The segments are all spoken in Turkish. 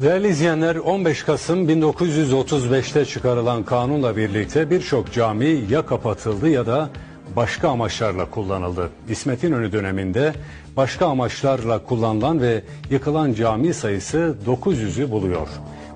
Değerli izleyenler 15 Kasım 1935'te çıkarılan kanunla birlikte birçok cami ya kapatıldı ya da başka amaçlarla kullanıldı. İsmet İnönü döneminde başka amaçlarla kullanılan ve yıkılan cami sayısı 900'ü buluyor.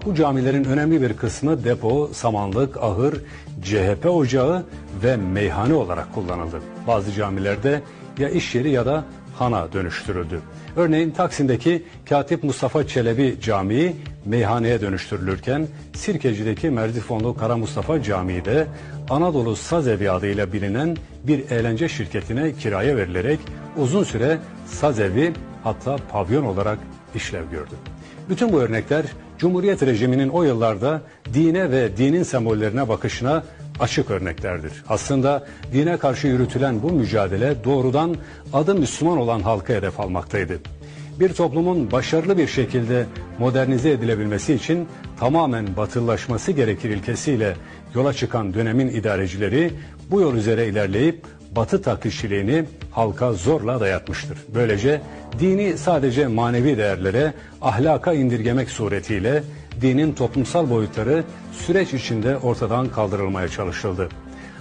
Bu camilerin önemli bir kısmı depo, samanlık, ahır, CHP ocağı ve meyhane olarak kullanıldı. Bazı camilerde ya iş yeri ya da hana dönüştürüldü. Örneğin Taksim'deki Katip Mustafa Çelebi Camii meyhaneye dönüştürülürken Sirkeci'deki Merzifonlu Kara Mustafa Camii de Anadolu Saz Evi adıyla bilinen bir eğlence şirketine kiraya verilerek uzun süre saz evi hatta pavyon olarak işlev gördü. Bütün bu örnekler Cumhuriyet rejiminin o yıllarda dine ve dinin sembollerine bakışına açık örneklerdir. Aslında dine karşı yürütülen bu mücadele doğrudan adı Müslüman olan halka hedef almaktaydı. Bir toplumun başarılı bir şekilde modernize edilebilmesi için tamamen batılılaşması gerekir ilkesiyle yola çıkan dönemin idarecileri bu yol üzere ilerleyip batı taklitçiliğini halka zorla dayatmıştır. Böylece dini sadece manevi değerlere, ahlaka indirgemek suretiyle dinin toplumsal boyutları süreç içinde ortadan kaldırılmaya çalışıldı.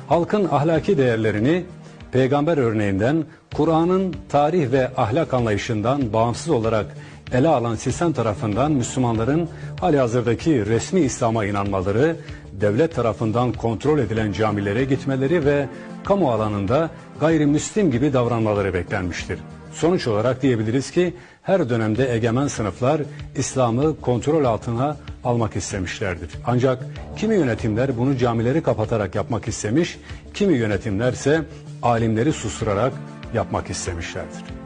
Halkın ahlaki değerlerini peygamber örneğinden Kur'an'ın tarih ve ahlak anlayışından bağımsız olarak ele alan sistem tarafından Müslümanların halihazırdaki resmi İslam'a inanmaları, devlet tarafından kontrol edilen camilere gitmeleri ve kamu alanında gayrimüslim gibi davranmaları beklenmiştir. Sonuç olarak diyebiliriz ki her dönemde egemen sınıflar İslam'ı kontrol altına almak istemişlerdir. Ancak kimi yönetimler bunu camileri kapatarak yapmak istemiş, kimi yönetimlerse alimleri susturarak yapmak istemişlerdir.